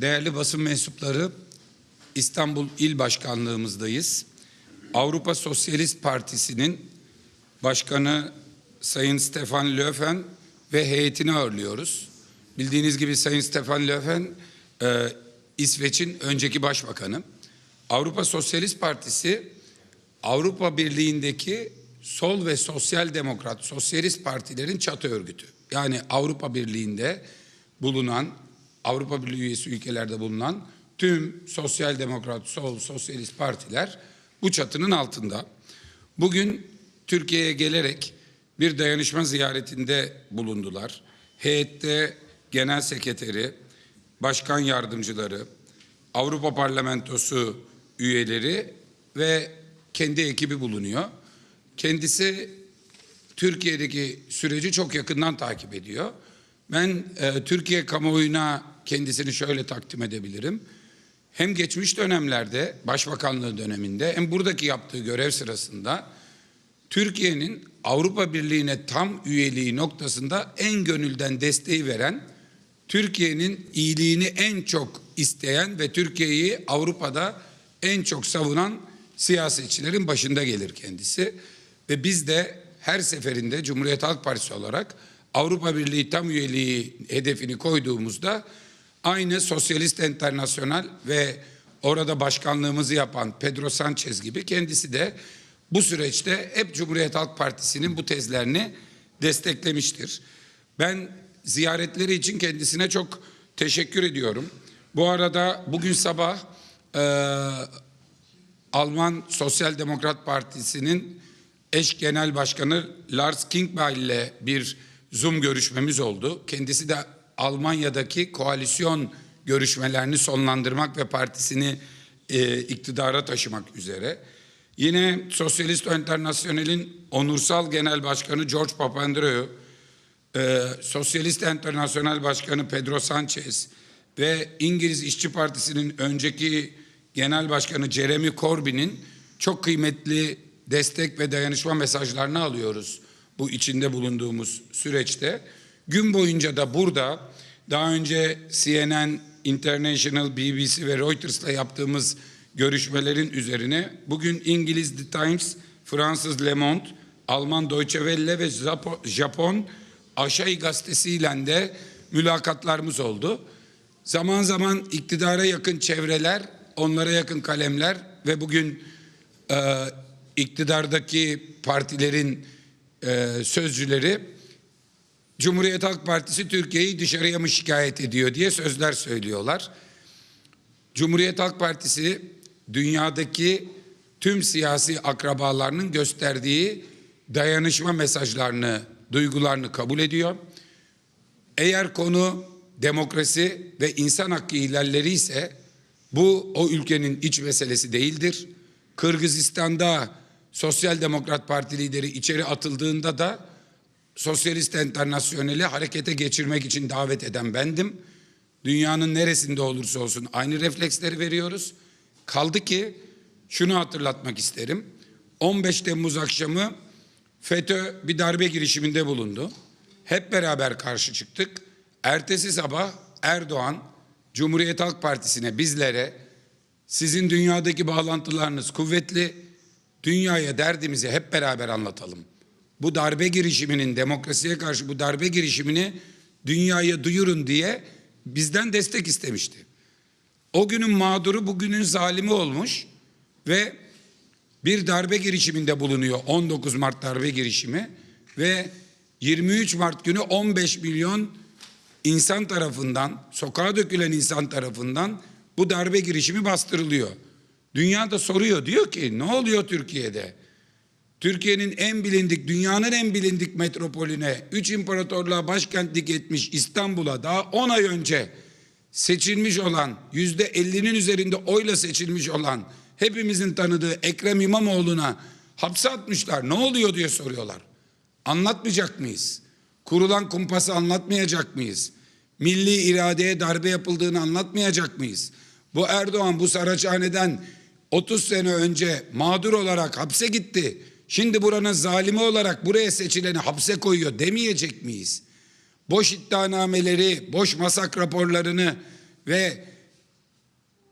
Değerli basın mensupları, İstanbul İl Başkanlığımızdayız. Avrupa Sosyalist Partisi'nin başkanı Sayın Stefan Löfven ve heyetini ağırlıyoruz. Bildiğiniz gibi Sayın Stefan Löfven e, İsveç'in önceki başbakanı. Avrupa Sosyalist Partisi Avrupa Birliği'ndeki sol ve sosyal demokrat, sosyalist partilerin çatı örgütü. Yani Avrupa Birliği'nde bulunan, Avrupa Birliği üyesi ülkelerde bulunan tüm sosyal demokrat, sol, sosyalist partiler bu çatının altında. Bugün Türkiye'ye gelerek bir dayanışma ziyaretinde bulundular. Heyette genel sekreteri, başkan yardımcıları, Avrupa Parlamentosu üyeleri ve kendi ekibi bulunuyor. Kendisi Türkiye'deki süreci çok yakından takip ediyor. Ben e, Türkiye kamuoyuna kendisini şöyle takdim edebilirim. Hem geçmiş dönemlerde, başbakanlığı döneminde hem buradaki yaptığı görev sırasında Türkiye'nin Avrupa Birliği'ne tam üyeliği noktasında en gönülden desteği veren, Türkiye'nin iyiliğini en çok isteyen ve Türkiye'yi Avrupa'da en çok savunan siyasetçilerin başında gelir kendisi. Ve biz de her seferinde Cumhuriyet Halk Partisi olarak Avrupa Birliği tam üyeliği hedefini koyduğumuzda aynı Sosyalist Enternasyonel ve orada başkanlığımızı yapan Pedro Sanchez gibi kendisi de bu süreçte hep Cumhuriyet Halk Partisi'nin bu tezlerini desteklemiştir. Ben ziyaretleri için kendisine çok teşekkür ediyorum. Bu arada bugün sabah e, Alman Sosyal Demokrat Partisi'nin eş genel başkanı Lars Klingbeil ile bir Zoom görüşmemiz oldu. Kendisi de Almanya'daki koalisyon görüşmelerini sonlandırmak ve partisini e, iktidara taşımak üzere. Yine Sosyalist Enternasyonel'in onursal genel başkanı George Papandreou, e, Sosyalist Enternasyonel Başkanı Pedro Sanchez ve İngiliz İşçi Partisi'nin önceki genel başkanı Jeremy Corbyn'in çok kıymetli destek ve dayanışma mesajlarını alıyoruz bu içinde bulunduğumuz süreçte. Gün boyunca da burada daha önce CNN, International, BBC ve Reuters'la yaptığımız görüşmelerin üzerine bugün İngiliz The Times, Fransız Le Monde, Alman Deutsche Welle ve Japon Aşay gazetesiyle de mülakatlarımız oldu. Zaman zaman iktidara yakın çevreler, onlara yakın kalemler ve bugün e, iktidardaki partilerin e, sözcüleri Cumhuriyet Halk Partisi Türkiye'yi dışarıya mı şikayet ediyor diye sözler söylüyorlar. Cumhuriyet Halk Partisi dünyadaki tüm siyasi akrabalarının gösterdiği dayanışma mesajlarını, duygularını kabul ediyor. Eğer konu demokrasi ve insan hakkı ihlalleri ise bu o ülkenin iç meselesi değildir. Kırgızistan'da Sosyal Demokrat Parti lideri içeri atıldığında da Sosyalist Enternasyonel'i harekete geçirmek için davet eden bendim. Dünyanın neresinde olursa olsun aynı refleksleri veriyoruz. Kaldı ki şunu hatırlatmak isterim. 15 Temmuz akşamı FETÖ bir darbe girişiminde bulundu. Hep beraber karşı çıktık. Ertesi sabah Erdoğan Cumhuriyet Halk Partisi'ne bizlere sizin dünyadaki bağlantılarınız kuvvetli. Dünyaya derdimizi hep beraber anlatalım. Bu darbe girişiminin demokrasiye karşı bu darbe girişimini dünyaya duyurun diye bizden destek istemişti. O günün mağduru bugünün zalimi olmuş ve bir darbe girişiminde bulunuyor 19 Mart darbe girişimi ve 23 Mart günü 15 milyon insan tarafından, sokağa dökülen insan tarafından bu darbe girişimi bastırılıyor. Dünya da soruyor diyor ki ne oluyor Türkiye'de? Türkiye'nin en bilindik, dünyanın en bilindik metropolüne, üç imparatorluğa başkentlik etmiş İstanbul'a daha 10 ay önce seçilmiş olan, yüzde ellinin üzerinde oyla seçilmiş olan hepimizin tanıdığı Ekrem İmamoğlu'na hapse atmışlar. Ne oluyor diye soruyorlar. Anlatmayacak mıyız? Kurulan kumpası anlatmayacak mıyız? Milli iradeye darbe yapıldığını anlatmayacak mıyız? Bu Erdoğan bu Saraçhane'den 30 sene önce mağdur olarak hapse gitti. Şimdi buranın zalimi olarak buraya seçileni hapse koyuyor demeyecek miyiz? Boş iddianameleri, boş masak raporlarını ve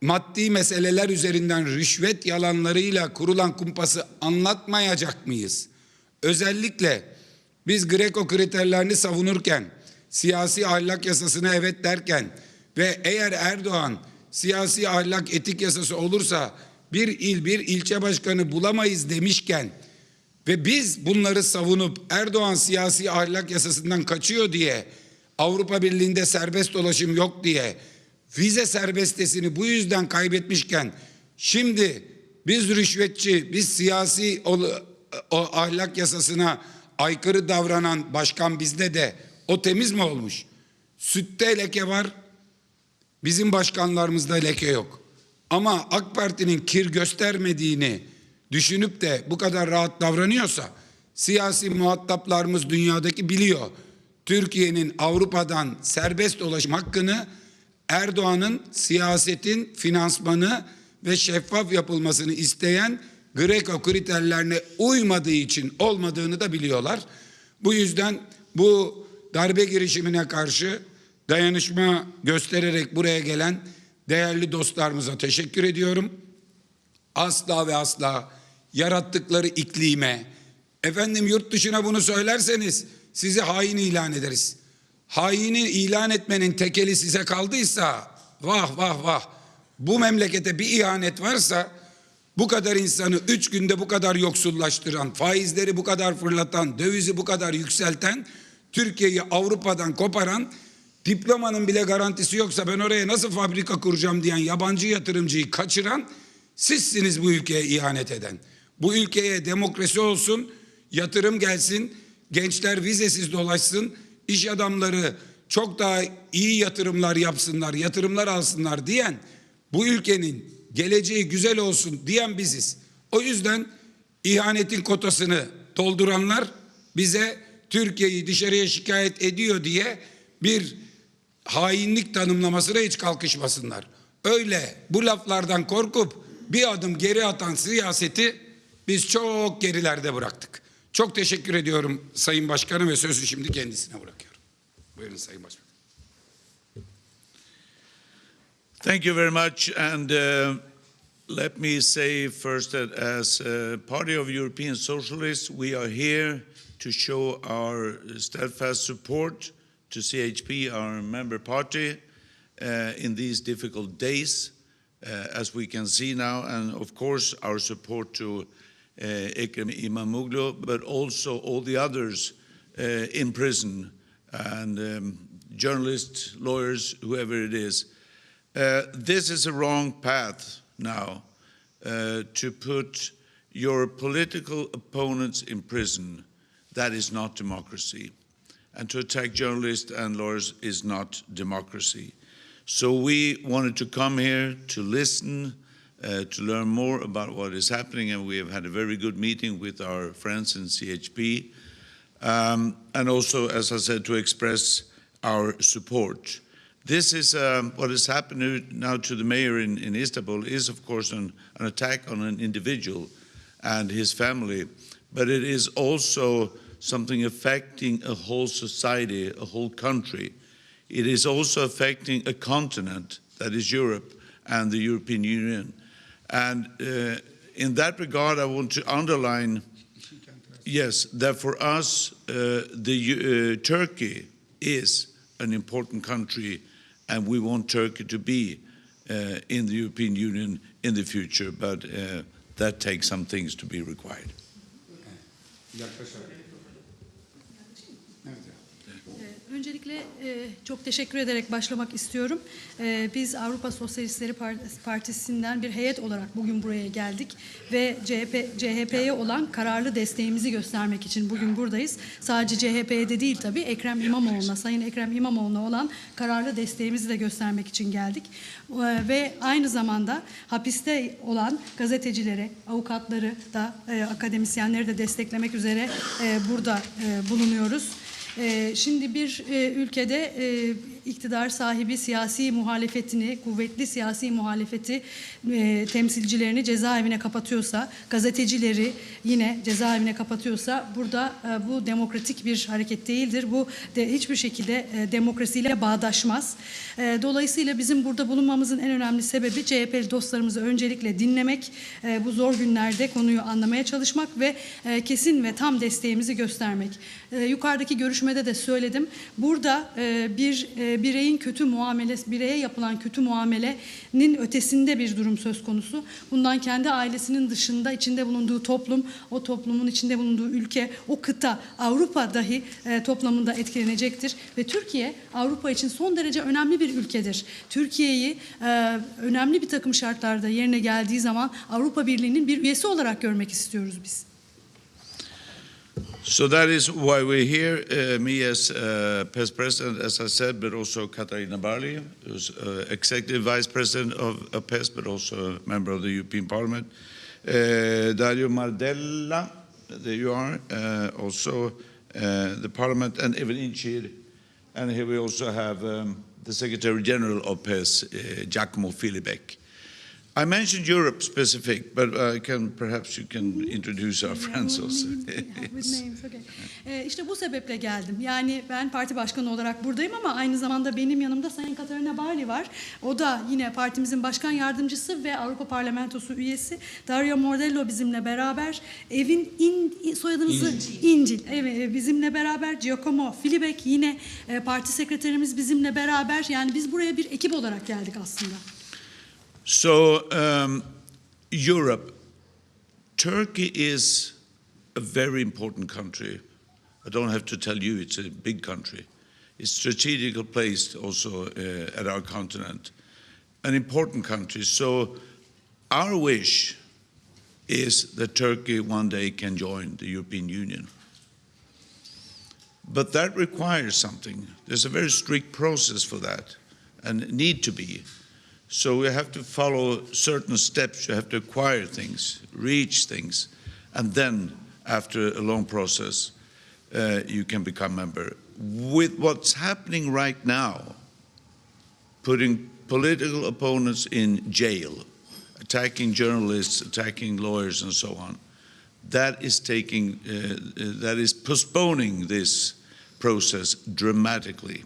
maddi meseleler üzerinden rüşvet yalanlarıyla kurulan kumpası anlatmayacak mıyız? Özellikle biz Greco kriterlerini savunurken, siyasi ahlak yasasına evet derken ve eğer Erdoğan siyasi ahlak etik yasası olursa bir il bir ilçe başkanı bulamayız demişken ve biz bunları savunup Erdoğan siyasi ahlak yasasından kaçıyor diye Avrupa Birliği'nde serbest dolaşım yok diye vize serbestesini bu yüzden kaybetmişken şimdi biz rüşvetçi, biz siyasi o, o ahlak yasasına aykırı davranan başkan bizde de o temiz mi olmuş? Sütte leke var, bizim başkanlarımızda leke yok. Ama AK Parti'nin kir göstermediğini düşünüp de bu kadar rahat davranıyorsa siyasi muhataplarımız dünyadaki biliyor. Türkiye'nin Avrupa'dan serbest dolaşım hakkını Erdoğan'ın siyasetin finansmanı ve şeffaf yapılmasını isteyen Greco kriterlerine uymadığı için olmadığını da biliyorlar. Bu yüzden bu darbe girişimine karşı dayanışma göstererek buraya gelen değerli dostlarımıza teşekkür ediyorum. Asla ve asla yarattıkları iklime, efendim yurt dışına bunu söylerseniz sizi hain ilan ederiz. Haini ilan etmenin tekeli size kaldıysa vah vah vah bu memlekete bir ihanet varsa bu kadar insanı üç günde bu kadar yoksullaştıran, faizleri bu kadar fırlatan, dövizi bu kadar yükselten, Türkiye'yi Avrupa'dan koparan, diplomanın bile garantisi yoksa ben oraya nasıl fabrika kuracağım diyen yabancı yatırımcıyı kaçıran sizsiniz bu ülkeye ihanet eden. Bu ülkeye demokrasi olsun, yatırım gelsin, gençler vizesiz dolaşsın, iş adamları çok daha iyi yatırımlar yapsınlar, yatırımlar alsınlar diyen bu ülkenin geleceği güzel olsun diyen biziz. O yüzden ihanetin kotasını dolduranlar bize Türkiye'yi dışarıya şikayet ediyor diye bir hainlik tanımlamasına hiç kalkışmasınlar. Öyle bu laflardan korkup bir adım geri atan siyaseti biz çok gerilerde bıraktık. Çok teşekkür ediyorum Sayın Başkanım ve sözü şimdi kendisine bırakıyorum. Buyurun Sayın Başkan. Thank you very much. And uh, let me say first that as a Party of European Socialists, we are here to show our steadfast support to CHP, our member party, uh, in these difficult days, uh, as we can see now, and of course our support to Ekrem Imamoglu, but also all the others uh, in prison and um, journalists, lawyers, whoever it is. Uh, this is a wrong path now to put your political opponents in prison. That is not democracy. And to attack journalists and lawyers is not democracy. So we wanted to come here to listen, uh, to learn more about what is happening, and we have had a very good meeting with our friends in CHP, um, and also, as I said, to express our support. This is um, what has happened now to the mayor in, in Istanbul is, of course, an, an attack on an individual and his family, but it is also something affecting a whole society, a whole country. It is also affecting a continent that is Europe and the European Union. And uh, in that regard, I want to underline, yes, that for us, uh, the uh, Turkey is an important country, and we want Turkey to be uh, in the European Union in the future. But uh, that takes some things to be required. Öncelikle e, çok teşekkür ederek başlamak istiyorum. E, Biz Avrupa Sosyalistleri Par- Partisi'nden bir heyet olarak bugün buraya geldik ve CHP, CHP'ye olan kararlı desteğimizi göstermek için bugün buradayız. Sadece CHP'ye de değil tabii Ekrem İmamoğlu'na, Sayın Ekrem İmamoğlu'na olan kararlı desteğimizi de göstermek için geldik. E, Ve aynı zamanda hapiste olan gazetecileri, avukatları da, akademisyenleri de desteklemek üzere burada bulunuyoruz. Ee, Şimdi bir e, ülkede e, iktidar sahibi siyasi muhalefetini, kuvvetli siyasi muhalefeti e, temsilcilerini cezaevine kapatıyorsa, gazetecileri yine cezaevine kapatıyorsa burada e, bu demokratik bir hareket değildir. Bu de hiçbir şekilde e, demokrasiyle bağdaşmaz. E, dolayısıyla bizim burada bulunmamızın en önemli sebebi CHP'li dostlarımızı öncelikle dinlemek, e, bu zor günlerde konuyu anlamaya çalışmak ve e, kesin ve tam desteğimizi göstermek. E, yukarıdaki görüşmede de söyledim. Burada e, bir e, bireyin kötü muamele, bireye yapılan kötü muamelenin ötesinde bir durum söz konusu. Bundan kendi ailesinin dışında içinde bulunduğu toplum, o toplumun içinde bulunduğu ülke, o kıta, Avrupa dahi e, toplamında etkilenecektir. Ve Türkiye Avrupa için son derece önemli bir ülkedir. Türkiye'yi e, önemli bir takım şartlarda yerine geldiği zaman Avrupa Birliği'nin bir üyesi olarak görmek istiyoruz biz. So that is why we're here. Uh, me as uh, president, as I said, but also Katarina Barley, who's uh, executive vice president of, PES, but also a member of the European Parliament. Uh, Dario Mardella, there you are, uh, also uh, the Parliament, and Evan Incir. And here we also have um, the Secretary General of PES, Giacomo Filibek. I mentioned Europe specific, but I can perhaps you can introduce our friends also. Ee, işte bu sebeple geldim. Yani ben parti başkanı olarak buradayım ama aynı zamanda benim yanımda Sayın Katarina Barley var. O da yine partimizin başkan yardımcısı ve Avrupa Parlamentosu üyesi. Dario Mordello bizimle beraber. Evin in, soyadınızı İncil. Evet bizimle beraber. Giacomo Filibek yine e, parti sekreterimiz bizimle beraber. Yani biz buraya bir ekip olarak geldik aslında. So, um, Europe, Turkey is a very important country. I don't have to tell you, it's a big country. It's strategically placed also uh, at our continent, an important country. So, our wish is that Turkey one day can join the European Union. But that requires something. There's a very strict process for that, and need to be. So we have to follow certain steps. You have to acquire things, reach things, and then after a long process, uh, you can become member. With what's happening right now, putting political opponents in jail, attacking journalists, attacking lawyers, and so on, that is taking, uh, uh, that is postponing this process dramatically.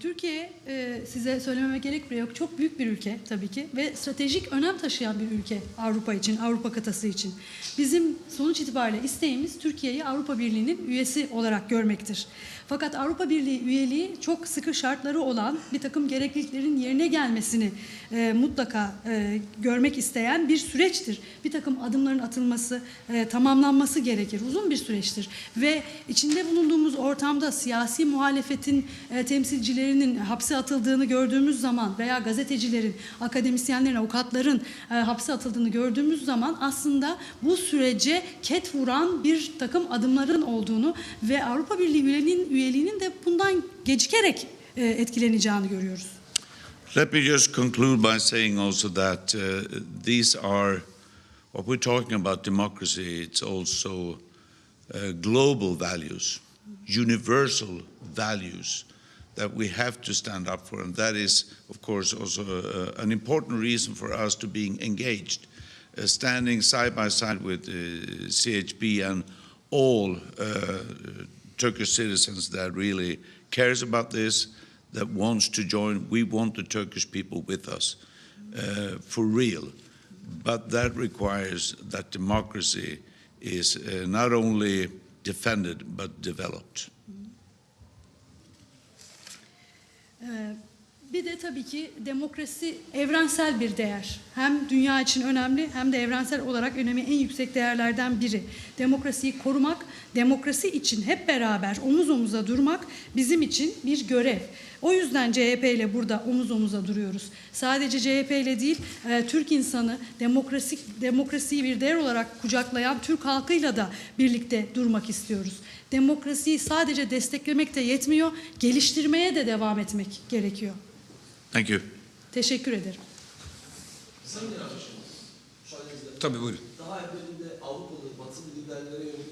Türkiye e, size söylememe gerek bile yok. Çok büyük bir ülke tabii ki ve stratejik önem taşıyan bir ülke Avrupa için, Avrupa kıtası için. Bizim sonuç itibariyle isteğimiz Türkiye'yi Avrupa Birliği'nin üyesi olarak görmektir. Fakat Avrupa Birliği üyeliği çok sıkı şartları olan bir takım gerekliliklerin yerine gelmesini e, mutlaka e, görmek isteyen bir süreçtir. Bir takım adımların atılması, e, tamamlanması gerekir. Uzun bir süreçtir. Ve içinde bulunduğumuz ortamda siyasi muhalefetin e, temsilcilerinin hapse atıldığını gördüğümüz zaman veya gazetecilerin, akademisyenlerin, avukatların e, hapse atıldığını gördüğümüz zaman aslında bu sürece ket vuran bir takım adımların olduğunu ve Avrupa Birliği üyeliğinin, üyeliğinin de bundan gecikerek e, etkileneceğini görüyoruz. Let me just conclude by saying also that uh, these are what we're talking about democracy, it's also uh, global values, universal values that we have to stand up for. And that is, of course, also uh, an important reason for us to being engaged, uh, standing side by side with uh, CHP and all uh, Turkish citizens that really cares about this, that wants to join. We want the Turkish people with us uh, for real. But that requires that democracy is uh, not only defended but developed. Bir de tabii ki demokrasi evrensel bir değer. Hem dünya için önemli hem de evrensel olarak önemi en yüksek değerlerden biri. Demokrasiyi korumak, demokrasi için hep beraber omuz omuza durmak bizim için bir görev. O yüzden CHP ile burada omuz omuza duruyoruz. Sadece CHP ile değil, e, Türk insanı demokrasi, demokrasiyi bir değer olarak kucaklayan Türk halkıyla da birlikte durmak istiyoruz. Demokrasiyi sadece desteklemek de yetmiyor, geliştirmeye de devam etmek gerekiyor. Thank you. Teşekkür ederim. Tabii buyurun. daha evvelinde Avrupalı, batılı liderlere yönelik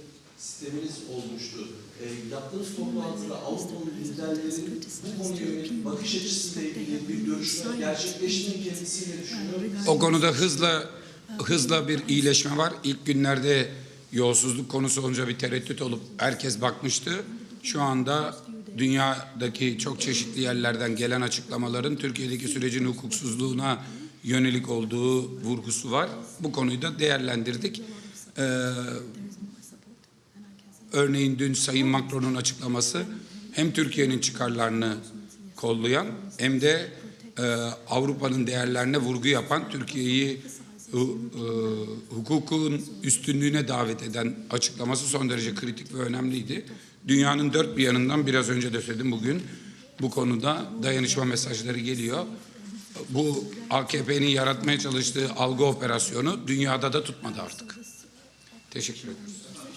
sisteminiz olmuştu. E, yaptığınız toplantıda Avrupa'nın liderlerin bu konuya yönelik bakış açısıyla ilgili bir görüşme gerçekleşti mi kendisiyle düşünüyor. O konuda hızla hızla bir iyileşme var. İlk günlerde yolsuzluk konusu olunca bir tereddüt olup herkes bakmıştı. Şu anda dünyadaki çok çeşitli yerlerden gelen açıklamaların Türkiye'deki sürecin hukuksuzluğuna yönelik olduğu vurgusu var. Bu konuyu da değerlendirdik. Ee, örneğin dün Sayın Macron'un açıklaması hem Türkiye'nin çıkarlarını kollayan hem de e, Avrupa'nın değerlerine vurgu yapan Türkiye'yi hu- e, hukukun üstünlüğüne davet eden açıklaması son derece kritik ve önemliydi. Dünyanın dört bir yanından biraz önce de söyledim bugün bu konuda dayanışma mesajları geliyor. Bu AKP'nin yaratmaya çalıştığı algı operasyonu dünyada da tutmadı artık. Teşekkür ederim.